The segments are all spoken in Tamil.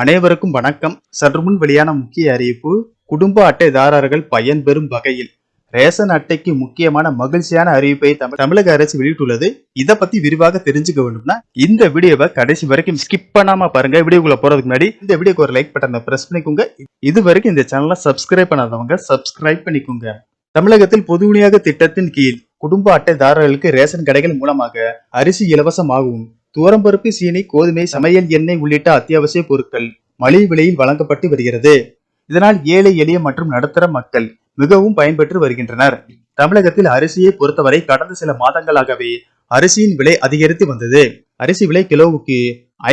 அனைவருக்கும் வணக்கம். சற்றுமுன் வெளியான முக்கிய அறிவிப்பு குடும்ப அட்டைதாரர்கள் பயன்பெறும் வகையில் ரேஷன் அட்டைக்கு முக்கியமான மகிழ்ச்சியான அறிவிப்பை தமிழ் தமிழக அரசு வெளியிட்டுள்ளது. இதை பத்தி விரிவாக தெரிஞ்சுக்க வேண்டும்னா இந்த வீடியோவை கடைசி வரைக்கும் ஸ்கிப் பண்ணாம பாருங்க. வீடியோக்குள்ள போறதுக்கு முன்னாடி இந்த வீடியோக்கு ஒரு லைக் பட்டனை பிரஸ் பண்ணிக்கோங்க. இது வரைக்கும் இந்த சேனலை சப்ஸ்கிரைப் பண்ணாதவங்க சப்ஸ்கிரைப் பண்ணிக்கோங்க. தமிழகத்தில் பொது விநியோக திட்டத்தின் கீழ் குடும்ப அட்டைதாரர்களுக்கு ரேஷன் கடைகள் மூலமாக அரிசி இலவசமாகவும் தூரம்பருப்பு சீனி கோதுமை சமையல் எண்ணெய் உள்ளிட்ட அத்தியாவசிய பொருட்கள் மலிவு விலையில் வழங்கப்பட்டு வருகிறது. இதனால் ஏழை எளிய மற்றும் நடுத்தர மக்கள் மிகவும் பயன்பெற்று வருகின்றனர். தமிழகத்தில் அரிசியை பொறுத்தவரை கடந்த சில மாதங்களாகவே அரிசியின் விலை அதிகரித்து வந்தது. அரிசி விலை கிலோவுக்கு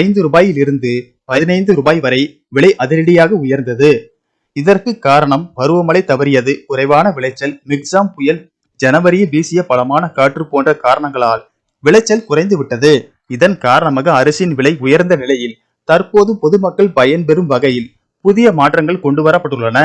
ஐந்து ரூபாயில் இருந்து பதினைந்து ரூபாய் வரை விலை அதிரடியாக உயர்ந்தது. இதற்கு காரணம் பருவமழை தவறியது. குறைவான விளைச்சல் மிக்சாம் புயல் ஜனவரியில் வீசிய பலமான காற்று போன்ற காரணங்களால் விளைச்சல் குறைந்து விட்டது இதன் காரணமாக அரிசியின் விலை உயர்ந்த நிலையில் தற்போது பொதுமக்கள் பயன்பெறும் வகையில் புதிய மாற்றங்கள் கொண்டு வரப்பட்டுள்ளன.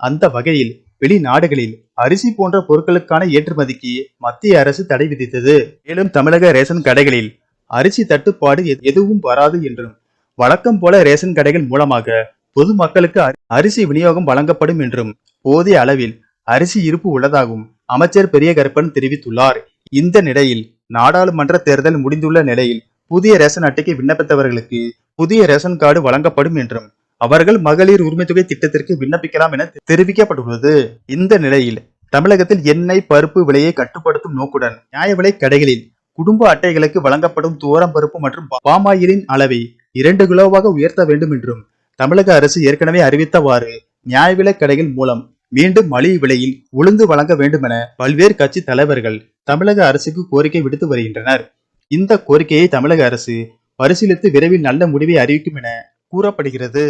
அந்த வகையில் வெளிநாடுகளில் அரிசி போன்ற பொருட்களுக்கான ஏற்றுமதிக்கு மத்திய அரசு தடை விதித்தது. மேலும் தமிழக ரேஷன் கடைகளில் அரிசி தட்டுப்பாடு எதுவும் வராது என்றும் வழக்கம் போல ரேஷன் கடைகள் மூலமாக பொதுமக்களுக்கு அரிசி விநியோகம் வழங்கப்படும் என்றும் போதிய அளவில் அரிசி இருப்பு உள்ளதாகவும் அமைச்சர் பெரிய கருப்பன் தெரிவித்துள்ளார். இந்த நிலையில் நாடாளுமன்ற தேர்தல் முடிந்துள்ள நிலையில் புதிய ரேஷன் அட்டைக்கு விண்ணப்பித்தவர்களுக்கு புதிய ரேஷன் கார்டு வழங்கப்படும் என்றும் அவர்கள் மகளிர் உரிமை தொகை திட்டத்திற்கு விண்ணப்பிக்கலாம் என தெரிவிக்கப்பட்டுள்ளது. இந்த நிலையில் தமிழகத்தில் எண்ணெய் பருப்பு விலையை கட்டுப்படுத்தும் நோக்குடன் நியாய விலை கடைகளில் குடும்ப அட்டைகளுக்கு வழங்கப்படும் துவரம் பருப்பு மற்றும் பாமாயிலின் அளவை இரண்டு கிலோவாக உயர்த்த வேண்டும் என்றும் தமிழக அரசு ஏற்கனவே அறிவித்தவாறு நியாய விலை கடைகள் மூலம் மீண்டும் மலிவு விலையில் உளுந்து வழங்க வேண்டுமென பல்வேறு கட்சி தலைவர்கள் தமிழக அரசுக்கு கோரிக்கை விடுத்து வருகின்றனர். இந்த கோரிக்கையை தமிழக அரசு பரிசீலித்து விரைவில் நல்ல முடிவை அறிவிக்கும் என கூறப்படுகிறது.